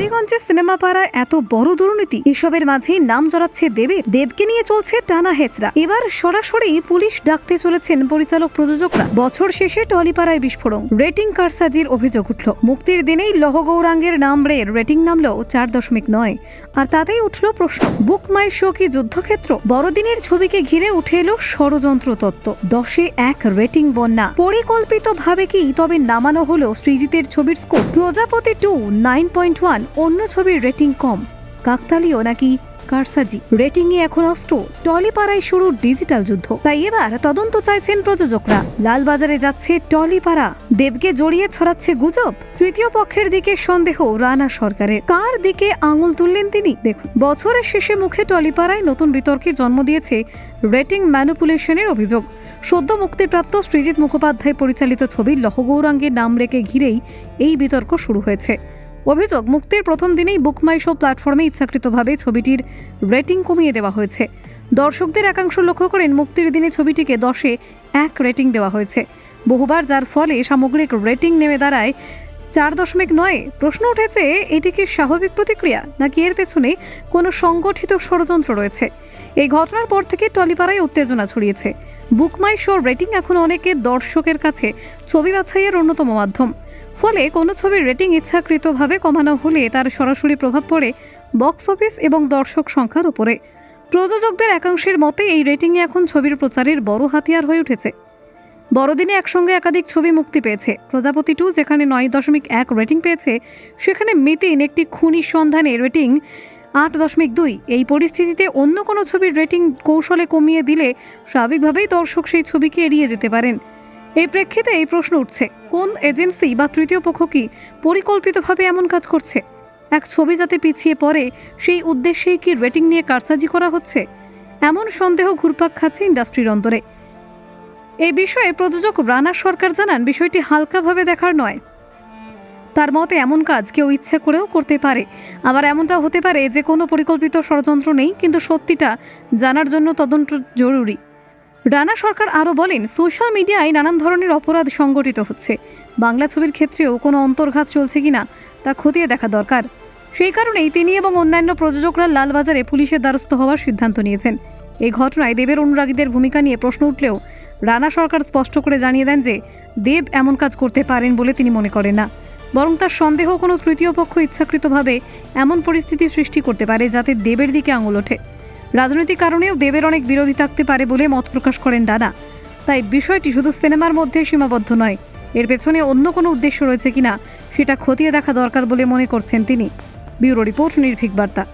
টালিগঞ্জে cinema পাড়ায় এত বড় দুর্নীতি? এসবের মাঝে নাম জড়াচ্ছে দেবের দেবকে নিয়ে চলছে টানা হেচড়া। এবার সরাসরি পুলিশ ডাকতে চলেছেন পরিচালক প্রযোজকরা। বছর শেষে টলিপাড়ায় বিস্ফোরণ। রেটিং কারসাজির অভিযোগ উঠল। মুক্তির দিনেই লহ গৌরাঙ্গের নাম রে, রেটিং নামলো চার দশমিক নয়। আর তাতেই উঠল প্রশ্ন, বুক মাই শো কি যুদ্ধক্ষেত্র? বড়দিনের ছবিকে ঘিরে উঠে এলো ষড়যন্ত্র তত্ত্ব। দশে এক রেটিং বন্যা। পরিকল্পিত ভাবে কি তবে নামানো হলো সৃজিতের ছবির scope? Projapoti two, nine point one অন্য ছবির রেটিং কম। কাকতালীয় নাকি কারসাজি? রেটিং এ এখন অস্ত্র। টলিপাড়ায় শুরু ডিজিটাল যুদ্ধ। তাই এবার তদন্ত চাইছেন প্রযোজকরা। লালবাজারে যাচ্ছে টলিপাড়া। দেবকে জড়িয়ে ছড়াচ্ছে গুজব। তৃতীয় পক্ষের দিকে সন্দেহ রানা সরকারের। কার দিকে আঙুল তুললেন তিনি? দেখুন, বছরের শেষে মুখে টলিপাড়ায় নতুন বিতর্কের জন্ম দিয়েছে রেটিং ম্যানুপুলেশনের অভিযোগ। সদ্য মুক্তিপ্রাপ্ত সৃজিত মুখোপাধ্যায় পরিচালিত ছবি লহগৌরাঙ্গের নাম রেখে ঘিরেই এই বিতর্ক শুরু হয়েছে। অভিযোগ, মুক্তির প্রথম দিনেই বুকমাই শো প্ল্যাটফর্মে ইচ্ছাকৃতভাবে ছবিটির রেটিং কমিয়ে দেওয়া হয়েছে। দর্শকদের একাংশ লক্ষ্য করেন, মুক্তির দিনে ছবিটিকে দশে এক রেটিং দেওয়া হয়েছে। বহুবার যার ফলে সামগ্রিক রেটিং নেমে দাঁড়ায় চার দশমিক নয়। প্রশ্ন উঠেছে, এটি কি স্বাভাবিক প্রতিক্রিয়া, নাকি এর পেছনে কোনো সংগঠিত ষড়যন্ত্র রয়েছে? এই ঘটনার পর থেকে টলিপাড়ায় উত্তেজনা ছড়িয়েছে। বুকমাই শোর রেটিং এখন অনেকে দর্শকের কাছে ছবি বাছাইয়ের অন্যতম মাধ্যম। ফলে কোনো ছবির রেটিং ইচ্ছাকৃতভাবে কমানো হলে তার সরাসরি প্রভাব পড়ে বক্স অফিস এবং দর্শক সংখ্যার উপরে। প্রযোজকদের একাংশের মতে, এই রেটিংয়ে এখন ছবির প্রচারের বড় হাতিয়ার হয়ে উঠেছে। বড়দিনে একসঙ্গে একাধিক ছবি মুক্তি পেয়েছে। প্রজাপতি টু, যেখানে নয় দশমিক এক রেটিং পেয়েছে, সেখানে মিতিন একটি খুনির সন্ধানে রেটিং আট দশমিক দুই। এই পরিস্থিতিতে অন্য কোনো ছবির রেটিং কৌশলে কমিয়ে দিলে স্বাভাবিকভাবেই দর্শক সেই ছবিকে এড়িয়ে যেতে পারেন। এই প্রেক্ষিতে এই প্রশ্ন উঠছে, কোন এজেন্সি বা তৃতীয় পক্ষ কি পরিকল্পিতভাবে এমন কাজ করছে? এক ছবি যাতে পিছিয়ে পড়ে, সেই উদ্দেশ্যেই কি রেটিং নিয়ে কারসাজি করা হচ্ছে? এমন সন্দেহ ঘুরপাক খাচ্ছে ইন্ডাস্ট্রির অন্তরে এই বিষয়ে প্রযোজক রানা সরকার জানান, বিষয়টি হালকাভাবে দেখার নয়। তার মতে, এমন কাজ কেউ ইচ্ছে করেও করতে পারে। আবার এমনটা হতে পারে যে কোনো পরিকল্পিত ষড়যন্ত্র নেই, কিন্তু সত্যিটা জানার জন্য তদন্ত জরুরি। রানা সরকার আরও বলেন, সোশ্যাল মিডিয়ায় নানান ধরনের অপরাধ সংগঠিত হচ্ছে। বাংলা ছবির ক্ষেত্রেও কোনো অন্তর্ঘাত চলছে কিনা তা খতিয়ে দেখা দরকার। সেই কারণেই তিনি এবং অন্যান্য প্রযোজকরা লালবাজারে পুলিশের দ্বারস্থ হওয়ার সিদ্ধান্ত নিয়েছেন। এই ঘটনায় দেবের অনুরাগীদের ভূমিকা নিয়ে প্রশ্ন উঠলেও রানা সরকার স্পষ্ট করে জানিয়ে দেন যে, দেব এমন কাজ করতে পারেন বলে তিনি মনে করেন না। বরং তার সন্দেহ কোনো তৃতীয় পক্ষ ইচ্ছাকৃতভাবে এমন পরিস্থিতি সৃষ্টি করতে পারে যাতে দেবের দিকে আঙুল ওঠে। রাজনৈতিক কারণেও দেবের অনেক বিরোধী থাকতে পারে বলে মত প্রকাশ করেন ডানা তাই বিষয়টি শুধু সিনেমার মধ্যে সীমাবদ্ধ নয়, এর পেছনে অন্য কোনো উদ্দেশ্য রয়েছে কিনা সেটা খতিয়ে দেখা দরকার বলে মনে করছেন তিনি। ব্যুরো রিপোর্ট নির্ভীক বার্তা।